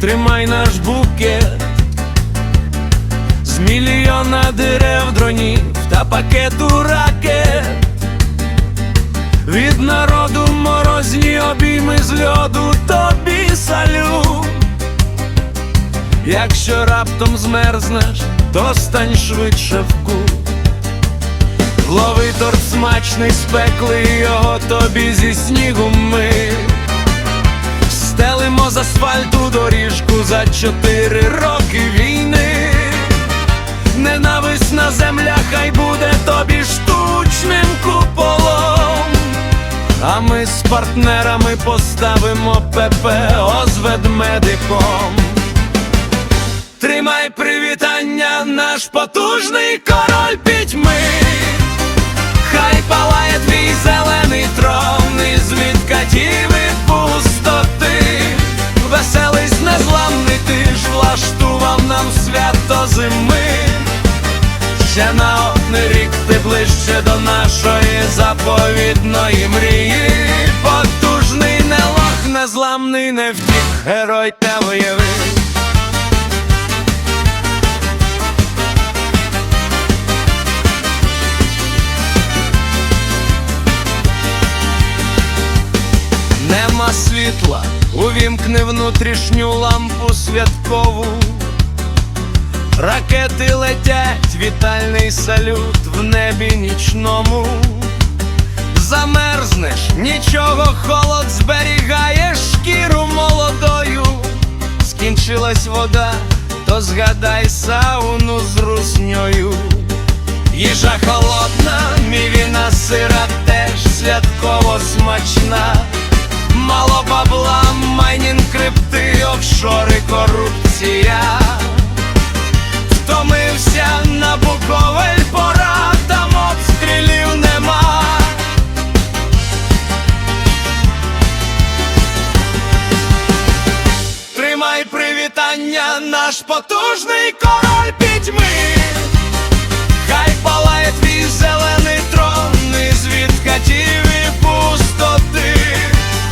тримай наш букет з мільйона дерев дронів та пакету ракет. Від народу морозні обійми з льоду тобі салют. Якщо раптом змерзнеш, то стань швидше в кут. Лови торт смачний спекли його тобі зі снігу ми. Стелимо з асфальту доріжку за чотири роки війни. Ненависна земля, хай буде тобі штучним куполом. А ми з партнерами поставимо ППО з ведмедиком. Тримай привітання, наш потужний король пітьми. Хай палає твій зелений трон із від на рік ти ближче до нашої заповідної мрії. Потужний не лох, незламний не втік, герой те виявив. Нема світла, увімкни внутрішню лампу святкову. Ракети летять, вітальний салют в небі нічному. Замерзнеш, нічого, холод зберігаєш шкіру молодою. Скінчилась вода, то згадай сауну з русньою. Їжа холодна, мівіна сира теж святково смачна. Мало бабла, майнінг крипти, наш потужний король пітьми. Хай палає твій зелений трон із від катів і пустоти.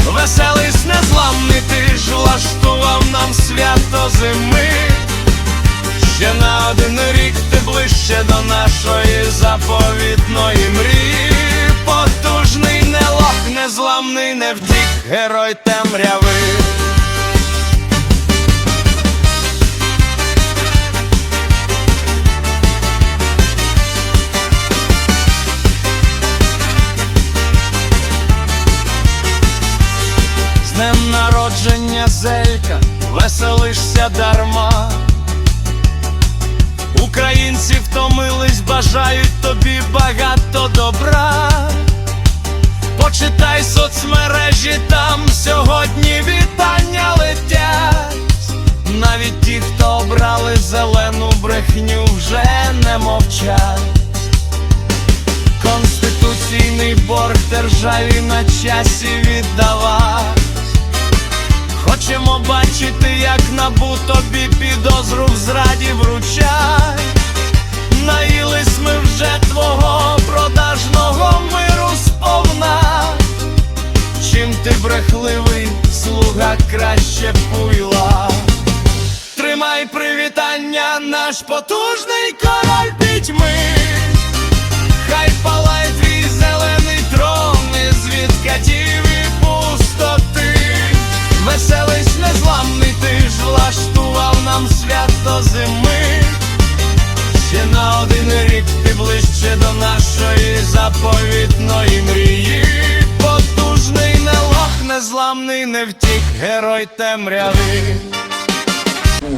Веселись незламний, ти ж влаштував нам свято зими. Ще на один рік ти ближче до нашої заповітної мрії. Потужний не лох, незламний не втік, герой темряви. Народження зелька, веселишся дарма. Українці втомились, бажають тобі багато добра. Почитай соцмережі, там сьогодні вітання летять. Навіть ті, хто обрали зелену брехню, вже не мовчать. Конституційний борг державі на часі віддавать. Хочемо бачити, як набу тобі підозру в зраді вручай. Наїлись ми вже твого продажного миру сповна. Чим ти брехливий, слуга краще пуйла. Тримай привітання, наш потужний король пітьми. Рік ти ближче до нашої заповітної мрії. Потужний не лох, незламний не втік, герой темряви.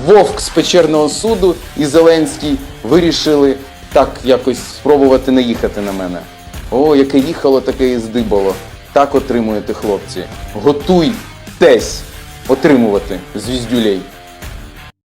Вовк з печерного суду і Зеленський вирішили так якось спробувати не їхати на мене. О, яке їхало, таке і здибало. Так отримуєте, хлопці. Готуйтесь отримувати звіздюлей.